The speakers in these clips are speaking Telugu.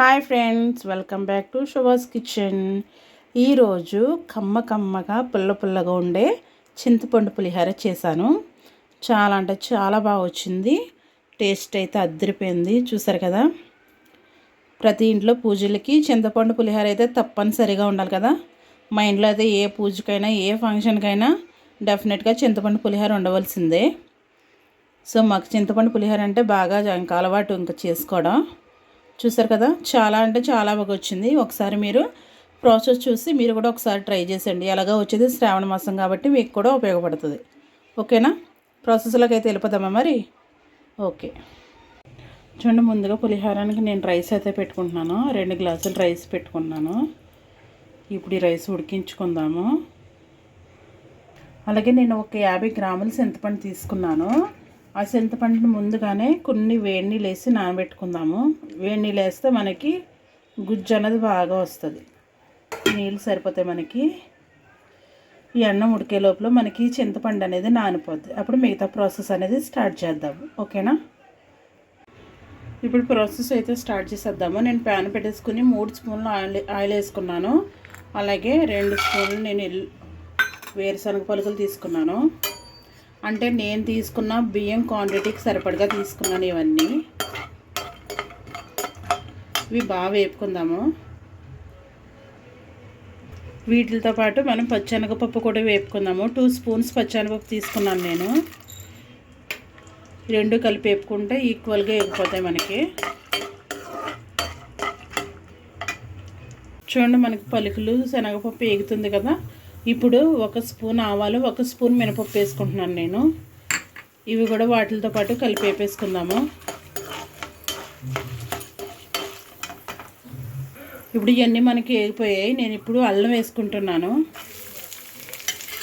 Hi friends welcome back to Subhas kitchen. ఈరోజు కమ్మ కమ్మగా పుల్ల పుల్లగా ఉండే చింతపండు పులిహోర చేశాను. చాలా అంటే చాలా బాగా వచ్చింది. టేస్ట్ అయితే అద్దరిపోయింది చూసారు కదా? ప్రతి ఇంట్లో పూజలకి చింతపండు పులిహోర అయితే తప్పనిసరిగా ఉండాలి కదా? మా ఇంట్లో అయితే ఏ పూజకైనా ఏ ఫంక్షన్కైనా డెఫినెట్గా చింతపండు పులిహోర ఉండవలసిందే. సో మాకు చింతపండు పులిహోర అంటే బాగా ఇంకా అలవాటు ఇంకా చేసుకోవడం. చూసారు కదా? చాలా అంటే చాలా బాగా వచ్చింది. ఒకసారి మీరు ప్రాసెస్ చూసి మీరు కూడా ఒకసారి ట్రై చేసేయండి. ఎలాగో వచ్చేది శ్రావణ మాసం కాబట్టి మీకు కూడా ఉపయోగపడుతుంది. ఓకేనా? ప్రాసెస్లోకి అయితే వెళ్ళిపోదామా మరి? ఓకే. చూడండి ముందుగా పులిహారానికి నేను రైస్ అయితే పెట్టుకుంటున్నాను. రెండు గ్లాసులు రైస్ పెట్టుకున్నాను. ఇప్పుడు ఈ రైస్ ఉడికించుకుందాము. అలాగే నేను ఒక యాభై గ్రాముల చింతపండు తీసుకున్నాను. ఆ చింతపండుని ముందుగానే కొన్ని వేడి నీళ్ళు వేసి నానబెట్టుకుందాము. వేడి నీళ్ళు వేస్తే మనకి గుజ్జు అనేది బాగా వస్తుంది. నీళ్ళు సరిపోతాయి మనకి ఈ అన్నం ఉడికే లోపల మనకి చింతపండు అనేది నానిపోద్ది. అప్పుడు మిగతా ప్రాసెస్ అనేది స్టార్ట్ చేద్దాము ఓకేనా? ఇప్పుడు ప్రాసెస్ అయితే స్టార్ట్ చేసేద్దాము. నేను ప్యాన్ పెట్టేసుకుని మూడు స్పూన్లు ఆయిల్ ఆయిల్ వేసుకున్నాను. అలాగే రెండు స్పూన్లు నేను వేరుశనగ పలుకులు తీసుకున్నాను. అంటే నేను తీసుకున్న బియ్యం క్వాంటిటీకి సరిపడగా తీసుకున్నాను ఇవన్నీ. ఇవి బాగా వేపుకుందాము. వీటితో పాటు మనం పచ్చనగపప్పు కూడా వేపుకుందాము. టూ స్పూన్స్ పచ్చనగపప్పు తీసుకున్నాను నేను. రెండు కలిపి వేపుకుంటే ఈక్వల్గా వేగిపోతాయి మనకి. చూడండి మనకి పలుకులు శనగపప్పు ఎగుతుంది కదా. ఇప్పుడు ఒక స్పూన్ ఆవాలు ఒక స్పూన్ మినపప్పు వేసుకుంటున్నాను నేను. ఇవి కూడా వాటితో పాటు కలిపి వేపేసుకుందాము. ఇప్పుడు ఇవన్నీ మనకి వేగిపోయాయి నేను ఇప్పుడు అల్లం వేసుకుంటున్నాను.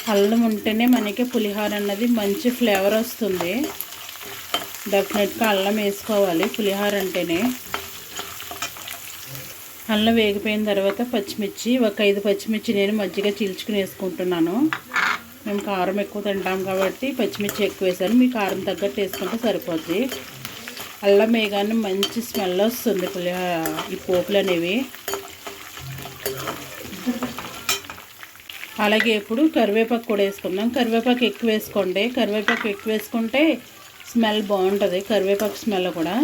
అల్లం ఉంటేనే మనకి పులిహోర అన్నది మంచి ఫ్లేవర్ వస్తుంది. డెఫినెట్గా అల్లం వేసుకోవాలి. పులిహోర అంటేనే. అల్లం వేగిపోయిన తర్వాత పచ్చిమిర్చి ఒక ఐదు పచ్చిమిర్చి నేను మజ్జిగ చీల్చుకుని వేసుకుంటున్నాను. మేము కారం ఎక్కువ తింటాం కాబట్టి పచ్చిమిర్చి ఎక్కువ వేసాను. మీ కారం తగ్గట్టు వేసుకుంటే సరిపోద్ది. అల్లం వేగానే మంచి స్మెల్ వస్తుంది ఈ పోపులు అనేవి. అలాగే ఇప్పుడు కరివేపాకు కూడా వేసుకుందాం. కరివేపాకు ఎక్కువ వేసుకోండి. కరివేపాకు ఎక్కువ వేసుకుంటే స్మెల్ బాగుంటుంది. కరివేపాకు స్మెల్ కూడా.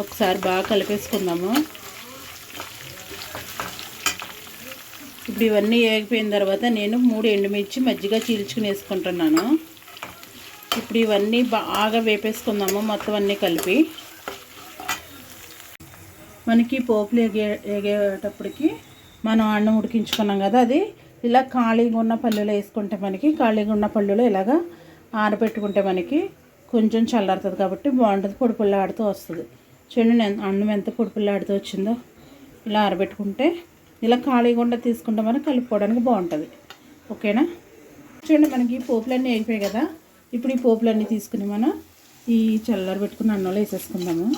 ఒకసారి బాగా కలిపేసుకుందాము. ఇప్పుడు ఇవన్నీ వేగిపోయిన తర్వాత నేను మూడు ఎండుమిర్చి మజ్జిగ చీల్చుకుని వేసుకుంటున్నాను. ఇప్పుడు ఇవన్నీ బాగా వేపేసుకుందాము మొత్తం అన్నీ కలిపి. మనకి పోపులు ఎగే ఎగేటప్పటికి మనం అన్నం ఉడికించుకున్నాం కదా అది. ఇలా ఖాళీగా ఉన్న పళ్ళులో వేసుకుంటే మనకి ఖాళీగా ఉన్న పళ్ళులో ఇలాగా ఆరబెట్టుకుంటే మనకి కొంచెం చల్లారుతుంది కాబట్టి బాగుంటుంది పొడి పొల్లాడుతూ వస్తుంది. చూడండి నేను అన్నం ఎంత పొడి వచ్చిందో. ఇలా ఆరబెట్టుకుంటే ఇలా ఖాళీగా తీసుకుంటే మనం కలుపుకోవడానికి బాగుంటుంది. ఓకేనా? చూడండి మనకి పోపులన్నీ అయిపోయాయి కదా. ఇప్పుడు ఈ పోపులన్నీ తీసుకుని మనం ఈ చల్లారి పెట్టుకున్న అన్నంలో వేసేసుకుందాము.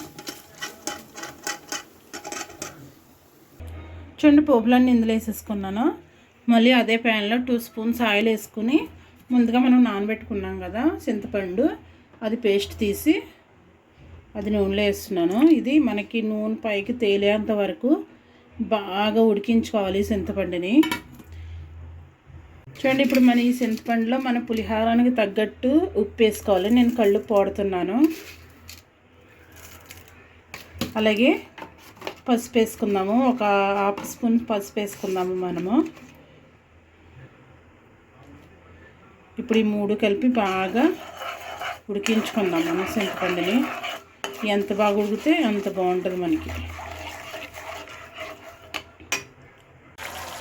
చూడండి పోపులన్నీ ఇందులో వేసేసుకున్నాను. మళ్ళీ అదే ప్యాన్లో టూ స్పూన్స్ ఆయిల్ వేసుకుని ముందుగా మనం నానబెట్టుకున్నాం కదా చింతపండు. అది పేస్ట్ తీసి అది నూనెలో వేస్తున్నాను. ఇది మనకి నూనె పైకి తేలేంత వరకు బాగా ఉడికించుకోవాలి చింతపండుని. చూడండి ఇప్పుడు మన ఈ చింతపండులో మన పులిహారానికి తగ్గట్టు ఉప్పు వేసుకోవాలి. నేను కళ్ళు పోడుతున్నాను. అలాగే పసుపు వేసుకుందాము. ఒక హాఫ్ స్పూన్ పసుపు వేసుకుందాము మనము. ఇప్పుడు ఈ మూడు కలిపి బాగా ఉడికించుకుందాం మనం చింతపండుని. ఎంత బాగా ఉడికితే అంత బాగుంటుంది మనకి.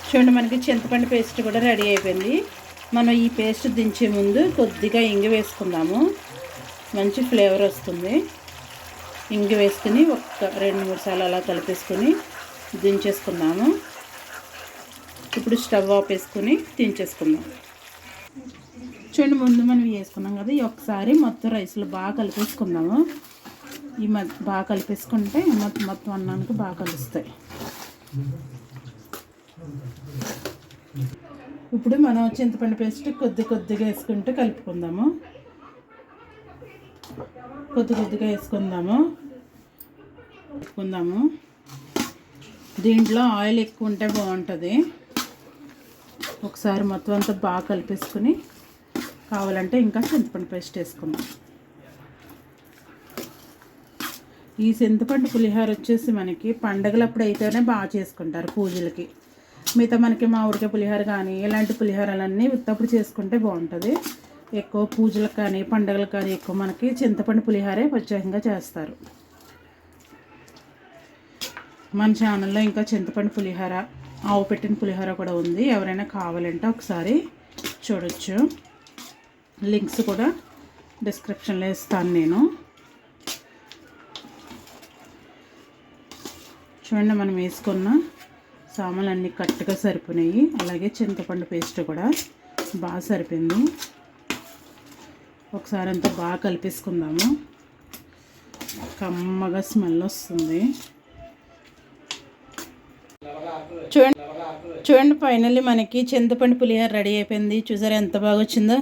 చూడండి మనకి చింతపండు పేస్ట్ కూడా రెడీ అయిపోయింది. మనం ఈ పేస్ట్ దించే ముందు కొద్దిగా ఇంగి వేసుకుందాము. మంచి ఫ్లేవర్ వస్తుంది. ఇంగి వేసుకుని ఒక రెండు మూడు సార్లు అలా కలిపేసుకొని దించేసుకుందాము. ఇప్పుడు స్టవ్ ఆఫ్ వేసుకొని దించేసుకుందాం. చూడండి ముందు మనం వేసుకున్నాం కదా ఒకసారి మొత్తం రైస్లో బాగా కలిపేసుకుందాము. ఈ మధ్య బాగా కలిపేసుకుంటే మొత్తం మొత్తం అన్నానికి బాగా కలుస్తాయి. ఇప్పుడు మనం చింతపండు పేస్ట్ కొద్ది కొద్దిగా వేసుకుంటూ కలుపుకుందాము. కొద్ది కొద్దిగా వేసుకుందాము. కలుపుకుందాము. దీంట్లో ఆయిల్ ఎక్కువ ఉంటే బాగుంటుంది. ఒకసారి మొత్తం అంతా బాగా కలిపేసుకుని కావాలంటే ఇంకా చింతపండు పేస్ట్ వేసుకుందాం. ఈ చింతపండు పులిహోర వచ్చేసి మనకి పండగలప్పుడు అయితేనే బాగా చేసుకుంటారు పూజలకి. మిగతా మనకి మామిడికాయ పులిహోర కానీ ఇలాంటి పులిహోరలన్నీ ఉత్తప్పుడు చేసుకుంటే బాగుంటుంది. ఎక్కువ పూజలకు కానీ పండగలకు కానీ ఎక్కువ మనకి చింతపండు పులిహోరే ప్రత్యేకంగా చేస్తారు. మన ఛానల్లో ఇంకా చింతపండు పులిహోర ఆవు పెట్టిన పులిహోర కూడా ఉంది. ఎవరైనా కావాలంటే ఒకసారి చూడొచ్చు. లింక్స్ కూడా డిస్క్రిప్షన్లో ఇస్తాను నేను. చూడండి మనం వేసుకున్న సామాన్లు అన్నీ కరెక్ట్గా సరిపోయినాయి. అలాగే చింతపండు పేస్ట్ కూడా బాగా సరిపోయింది. ఒకసారి అంతా బాగా కలిపేసుకుందాము. కమ్మగా స్మెల్ వస్తుంది. చూడండి చూడండి ఫైనల్లీ మనకి చింతపండు పులిహోర రెడీ అయిపోయింది. చూసారా ఎంత బాగా వచ్చిందో?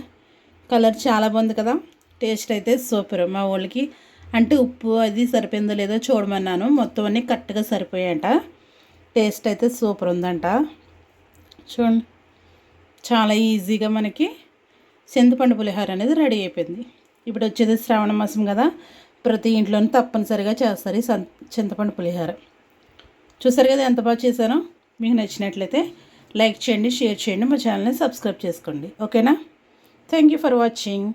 కలర్ చాలా బాగుంది కదా? టేస్ట్ అయితే సూపర్. మా వాళ్ళకి అంటే ఉప్పు అది సరిపోయిందో లేదో చూడమన్నాను. మొత్తం అన్నీ కరెక్ట్గా సరిపోయాయంట. టేస్ట్ అయితే సూపర్ ఉందంట. చూడండి. చాలా ఈజీగా మనకి చింతపండు పులిహోర అనేది రెడీ అయిపోయింది. ఇప్పుడు వచ్చేది శ్రావణ మాసం కదా. ప్రతి ఇంట్లోనూ తప్పనిసరిగా చేస్తారు ఈ చింతపండు పులిహోర. చూసారు కదా ఎంత బాగా చేశానో? మీకు నచ్చినట్లయితే లైక్ చేయండి షేర్ చేయండి మా ఛానల్ని సబ్స్క్రైబ్ చేసుకోండి. ఓకేనా? Thank you for watching.